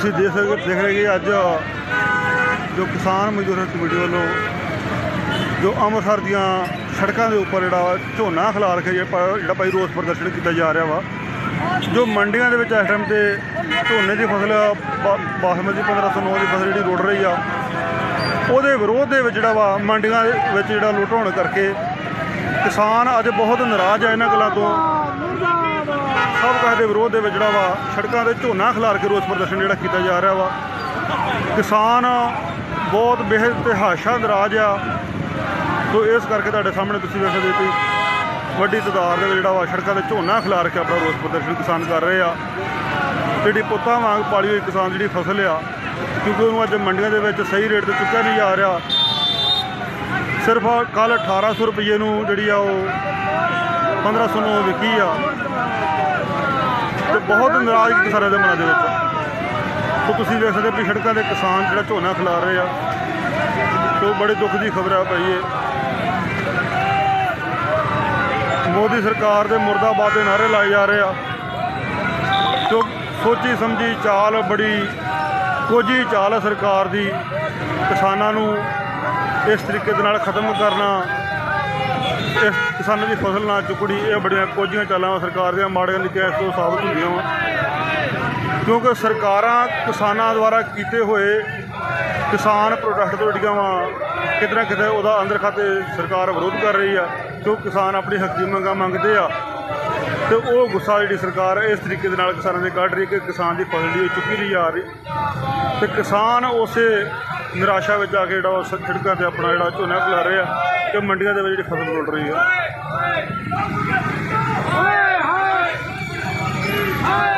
ਤੁਸੀਂ ਦੇਖ ਸਕਦੇ ਦੇਖ ਰਹੇ ਕਿ ਅੱਜ ਜੋ ਕਿਸਾਨ ਮਜ਼ਦੂਰ ਕਮੇਟੀ ਵੱਲੋਂ, ਜੋ ਅੰਮ੍ਰਿਤਸਰ ਦੀਆਂ ਸੜਕਾਂ ਦੇ ਉੱਪਰ ਜਿਹੜਾ ਵਾ ਝੋਨਾ ਖਿਲਾਰ ਕੇ ਜਿਹੜਾ ਭਾਈ ਰੋਸ ਪ੍ਰਦਰਸ਼ਨ ਕੀਤਾ ਜਾ ਰਿਹਾ ਵਾ, ਜੋ ਮੰਡੀਆਂ ਦੇ ਵਿੱਚ ਇਸ ਟਾਈਮ ਤੇ ਝੋਨੇ ਦੀ ਫਸਲ ਬਾ- ਬਾਸਮਤੀ 1509 ਦੀ ਫਸਲ ਜਿਹੜੀ ਰੁੜ ਰਹੀ ਆ, ਉਹਦੇ ਵਿਰੋਧ ਦੇ ਵਿੱਚ ਜਿਹੜਾ ਵਾ ਮੰਡੀਆਂ ਦੇ ਵਿੱਚ ਜਿਹੜਾ ਲੁੱਟ ਹੋਣ ਕਰਕੇ ਕਿਸਾਨ ਅੱਜ ਬਹੁਤ ਨਾਰਾਜ਼ ਆ ਇਹਨਾਂ ਗੱਲਾਂ ਤੋਂ। ਸਭ ਕੁਝ ਦੇ ਵਿਰੋਧ ਦੇ ਵਿੱਚ ਜਿਹੜਾ ਵਾ, ਸੜਕਾਂ ਤੇ ਝੋਨਾ ਖਿਲਾਰ ਕੇ ਰੋਸ ਪ੍ਰਦਰਸ਼ਨ ਜਿਹੜਾ ਕੀਤਾ ਜਾ ਰਿਹਾ ਵਾ। ਕਿਸਾਨ ਬਹੁਤ ਬੇਹੱਦ ਤੇ ਹਾਸ਼ਾ ਨਾਰਾਜ਼ ਆ। ਸੋ ਇਸ ਕਰਕੇ ਤੁਹਾਡੇ ਸਾਹਮਣੇ ਤੁਸੀਂ ਵੇਖ ਸਕਦੇ ਹੋ ਵੱਡੀ ਤਾਦਾਦ ਦੇ ਵਿੱਚ ਜਿਹੜਾ ਵਾ, ਸੜਕਾਂ ਤੇ ਝੋਨਾ ਖਿਲਾਰ ਕੇ ਆਪਣਾ ਰੋਸ ਪ੍ਰਦਰਸ਼ਨ ਕਿਸਾਨ ਕਰ ਰਹੇ ਆ। ਜਿਹੜੀ ਪੁੱਤਾਂ ਵਾਂਗ ਪਾਲੀ ਹੋਈ ਕਿਸਾਨ ਜਿਹੜੀ ਫਸਲ ਆ, ਕਿਉਂਕਿ ਉਹਨੂੰ ਅੱਜ ਮੰਡੀਆਂ ਦੇ ਵਿੱਚ ਸਹੀ ਰੇਟ ਤੇ ਚੁੱਕਿਆ ਨਹੀਂ ਜਾ ਰਿਹਾ। ਸਿਰਫ ਕੱਲ 1800 ਰੁਪਏ ਨੂੰ ਜਿਹੜੀ ਆ ਉਹ 1500 ਨੂੰ ਵਿਕੀ ਆ। ਤੇ ਬਹੁਤ ਨਾਰਾਜ਼ਗੀ ਕਿਸਾਨਾਂ ਦੇ ਮਨਾਂ ਦੇ ਵਿੱਚ। ਸੋ ਤੁਸੀਂ ਵੇਖ ਸਕਦੇ ਵੀ ਸੜਕਾਂ ਦੇ ਕਿਸਾਨ ਜਿਹੜਾ ਝੋਨਾ ਖਿਲਾਰ ਰਹੇ ਆ ਸੋ ਬੜੇ ਦੁੱਖ ਦੀ ਖਬਰ ਆ ਭਾਈ ਇਹ। ਮੋਦੀ ਸਰਕਾਰ ਦੇ ਮੁਰਦਾਬਾਦ ਦੇ ਨਾਰੇ ਲਾਏ ਜਾ ਰਹੇ ਆ। ਜੋ ਸੋਚੀ ਸਮਝੀ ਚਾਲ, ਬੜੀ ਕੋਝੀ ਚਾਲ ਸਰਕਾਰ ਦੀ ਕਿਸਾਨਾਂ ਨੂੰ। ਇਸ ਤਰੀਕੇ ਦੇ ਨਾਲ ਖਤਮ ਕਰਨਾ, ਇਸ ਕਿਸਾਨਾਂ ਦੀ ਫਸਲ ਨਾ ਚੁੱਕਣੀ, ਇਹ ਬੜੀਆਂ ਕੋਝੀਆਂ ਚਾਲਾਂ ਵਾ ਸਰਕਾਰ ਦੀਆਂ, ਮਾੜੀਆਂ ਨਿੱਕੀਆਂ ਇਸ ਤੋਂ ਸਾਬਤ ਹੁੰਦੀਆਂ ਵਾ। ਕਿਉਂਕਿ ਸਰਕਾਰਾਂ ਕਿਸਾਨਾਂ ਦੁਆਰਾ ਕੀਤੇ ਹੋਏ ਕਿਸਾਨ ਪ੍ਰੋਟੈਸਟ ਤੋਂ ਜਿਹੜੀਆਂ ਵਾ ਕਿਤੇ ਨਾ ਕਿਤੇ ਉਹਦਾ ਅੰਦਰ ਖਾਤੇ ਸਰਕਾਰ ਵਿਰੋਧ ਕਰ ਰਹੀ ਆ ਕਿਉਂ ਕਿਸਾਨ ਆਪਣੀ ਹੱਕੀ ਮੰਗਾਂ ਮੰਗਦੇ ਆ। ਤੇ ਉਹ ਗੁੱਸਾ ਜਿਹੜੀ ਸਰਕਾਰ ਇਸ ਤਰੀਕੇ ਦੇ ਨਾਲ ਕਿਸਾਨਾਂ ਦੇ ਕੱਢ ਰਹੀ ਕਿ ਕਿਸਾਨ ਦੀ ਫਸਲ ਦੀ ਚੁੱਕੀ ਰਹੀ ਆ ਰਹੀ। ਤੇ ਕਿਸਾਨ ਉਸੇ ਨਿਰਾਸ਼ਾ ਵਿੱਚ ਆ ਕੇ ਜਿਹੜਾ ਉਹ ਸੜਕਾਂ ਤੇ ਆਪਣਾ ਜਿਹੜਾ ਝੋਨਾ ਖਿਲਾ ਰਹੇ ਆ ਕਿ ਮੰਡੀਆਂ ਦੇ ਵਿੱਚ ਜਿਹੜੀ ਫਸਲ ਰੁਲ ਰਹੀ ਆ।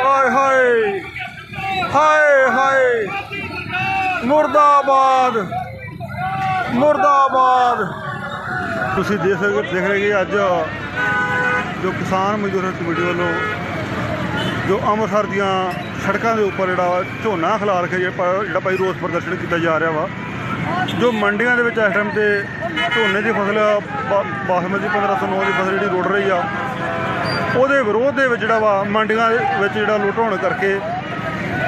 ਹਾਏ ਹਾਏ ਹਾਏ ਹਾਏ। ਮੁਰਦਾਬਾਦ ਮੁਰਦਾਬਾਦ। ਤੁਸੀਂ ਦੇਖ ਸਕਦੇ ਦੇਖ ਰਹੇ ਕਿ ਅੱਜ ਜੋ ਕਿਸਾਨ ਮਜ਼ਦੂਰ ਕਮੇਟੀ ਵੱਲੋਂ ਜੋ ਅੰਮ੍ਰਿਤਸਰ ਦੀਆਂ ਸੜਕਾਂ ਦੇ ਉੱਪਰ ਜਿਹੜਾ ਵਾ, ਝੋਨਾ ਖਿਲਾਰ ਕੇ ਜਿਹੜਾ ਭਾਈ ਰੋਸ ਪ੍ਰਦਰਸ਼ਨ ਕੀਤਾ ਜਾ ਰਿਹਾ ਵਾ। ਜੋ ਮੰਡੀਆਂ ਦੇ ਵਿੱਚ ਇਸ ਟਾਈਮ ਤੇ ਝੋਨੇ ਦੀ ਫਸਲ, ਬਾ- ਬਾਸਮਤੀ 1509 ਦੀ ਫਸਲ ਜਿਹੜੀ ਰੁੜ ਰਹੀ ਆ, ਉਹਦੇ ਵਿਰੋਧ ਦੇ ਵਿੱਚ ਜਿਹੜਾ ਵਾ, ਮੰਡੀਆਂ ਦੇ ਵਿੱਚ ਜਿਹੜਾ ਲੁੱਟ ਹੋਣ ਕਰਕੇ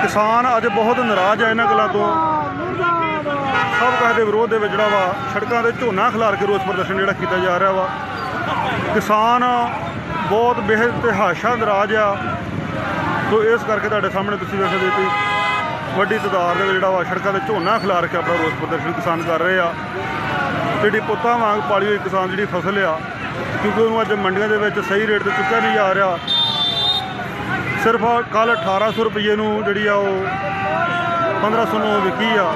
ਕਿਸਾਨ ਅੱਜ ਬਹੁਤ ਨਾਰਾਜ਼ ਆ ਇਹਨਾਂ ਗੱਲਾਂ ਤੋਂ। ਸਭ ਕੁਝ ਦੇ ਵਿਰੋਧ ਦੇ ਵਿੱਚ ਜਿਹੜਾ ਵਾ, ਸੜਕਾਂ ਤੇ ਝੋਨਾ ਖਿਲਾਰ ਕੇ ਰੋਸ ਪ੍ਰਦਰਸ਼ਨ ਜਿਹੜਾ ਕੀਤਾ ਜਾ ਰਿਹਾ ਵਾ। ਕਿਸਾਨ ਬਹੁਤ ਬੇਹੱਦ ਤੇ ਹਾਸ਼ਾ ਨਾਰਾਜ਼ ਆ। ਸੋ ਇਸ ਕਰਕੇ ਤੁਹਾਡੇ ਸਾਹਮਣੇ ਤੁਸੀਂ ਵੇਖ ਸਕਦੇ ਹੋ ਵੱਡੀ ਤਾਦਾਦ ਦੇ ਜਿਹੜਾ ਵਾ ਸੜਕਾਂ ਤੇ ਝੋਨਾ ਖਿਲਾਰ ਕੇ ਆਪਣਾ ਰੋਸ ਪ੍ਰਦਰਸ਼ਨ ਕਿਸਾਨ ਕਰ ਰਹੇ ਆ। ਜਿਹੜੀ ਪੁੱਤਾਂ ਵਾਂਗ ਪਾਲੀ ਹੋਈ ਕਿਸਾਨ ਜਿਹੜੀ ਫਸਲ ਆ, ਕਿਉਂਕਿ ਉਹਨੂੰ ਅੱਜ ਮੰਡੀਆਂ ਦੇ ਵਿੱਚ ਸਹੀ ਰੇਟ ਤੇ ਚੁੱਕਿਆ ਨਹੀਂ ਜਾ ਰਿਹਾ। ਸਿਰਫ ਕੱਲ 1800 ਰੁਪਏ ਨੂੰ ਜਿਹੜੀ ਆ ਉਹ 1500 ਨੂੰ ਵਿਕੀ ਆ।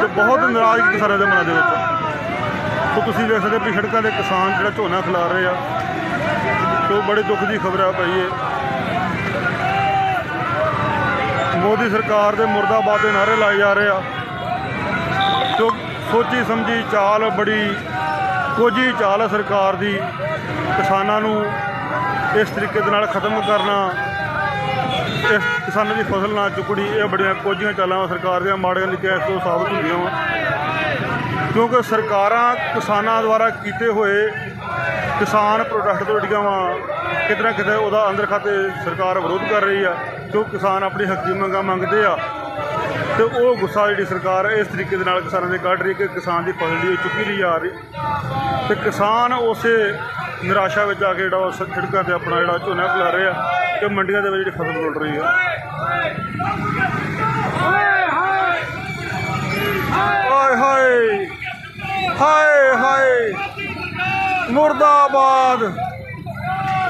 ਤੇ ਬਹੁਤ ਨਾਰਾਜ਼ਗੀ ਕਿਸਾਨਾਂ ਦੇ ਮਨਾਂ ਦੇ ਵਿੱਚ ਸੋ ਤੁਸੀਂ ਵੇਖ ਸਕਦੇ ਵੀ ਸੜਕਾਂ ਦੇ ਕਿਸਾਨ ਜਿਹੜਾ ਝੋਨਾ ਖਿਲਾ ਰਹੇ ਆ। ਸੋ ਬੜੇ ਦੁੱਖ ਦੀ ਖਬਰ ਆ ਭਾਈ ਇਹ। ਮੋਦੀ ਸਰਕਾਰ ਦੇ ਮੁਰਦਾਬਾਦ ਦੇ ਨਾਰੇ ਲਾਏ ਜਾ ਰਹੇ ਆ। ਜੋ ਸੋਚੀ ਸਮਝੀ ਚਾਲ, ਬੜੀ ਕੋਝੀ ਚਾਲ ਹੈ ਸਰਕਾਰ ਦੀ। ਕਿਸਾਨਾਂ ਨੂੰ ਇਸ ਤਰੀਕੇ ਦੇ ਨਾਲ ਖਤਮ ਕਰਨਾ, ਇਸ ਕਿਸਾਨਾਂ ਦੀ ਫਸਲ ਨਾ ਚੁੱਕਣੀ, ਇਹ ਬੜੀਆਂ ਕੋਝੀਆਂ ਚਾਲਾਂ ਵਾ ਸਰਕਾਰ ਦੀਆਂ, ਮਾੜੀਆਂ ਨਿੱਕੀਆਂ ਇਸ ਤੋਂ ਸਾਬਤ ਹੁੰਦੀਆਂ ਵਾ। ਕਿਉਂਕਿ ਸਰਕਾਰਾਂ ਕਿਸਾਨਾਂ ਦੁਆਰਾ ਕੀਤੇ ਹੋਏ ਕਿਸਾਨ ਪ੍ਰੋਟੈਸਟ ਤੋਂ ਜਿਹੜੀਆਂ ਵਾ। ਕਿਤੇ ਨਾ ਕਿਤੇ ਉਹਦਾ ਅੰਦਰ ਖਾਤੇ ਸਰਕਾਰ ਵਿਰੋਧ ਕਰ ਰਹੀ ਆ। ਜੋ ਕਿਸਾਨ ਆਪਣੀ ਹੱਕੀ ਮੰਗਾਂ ਮੰਗਦੇ ਆ, ਤੇ ਉਹ ਗੁੱਸਾ ਜਿਹੜੀ ਸਰਕਾਰ ਇਸ ਤਰੀਕੇ ਦੇ ਨਾਲ ਕਿਸਾਨਾਂ ਦੇ ਕੱਢ ਰਹੀ ਕਿ ਕਿਸਾਨ ਦੀ ਫਸਲ ਦੀ ਚੁੱਕੀ ਨਹੀਂ ਜਾ ਰਹੀ। ਤੇ ਕਿਸਾਨ ਉਸੇ ਨਿਰਾਸ਼ਾ ਵਿੱਚ ਆ ਕੇ ਜਿਹੜਾ ਉਹ ਸ- ਸੜਕਾਂ ਤੇ ਆਪਣਾ ਜਿਹੜਾ ਝੋਨਾ ਖਿਲਾ ਰਿਹਾ ਆ ਮੰਡੀਆਂ ਦੇ ਵਿੱਚ ਜਿਹੜੀ ਫਸਲ ਰੁਲ ਰਹੀ ਆ। ਹਾਏ ਹਾਏ ਹਾਏ ਹਾਏ, ਮੁਰਦਾਬਾਦ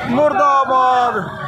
ਮੁਰਦਾਬਾਦ।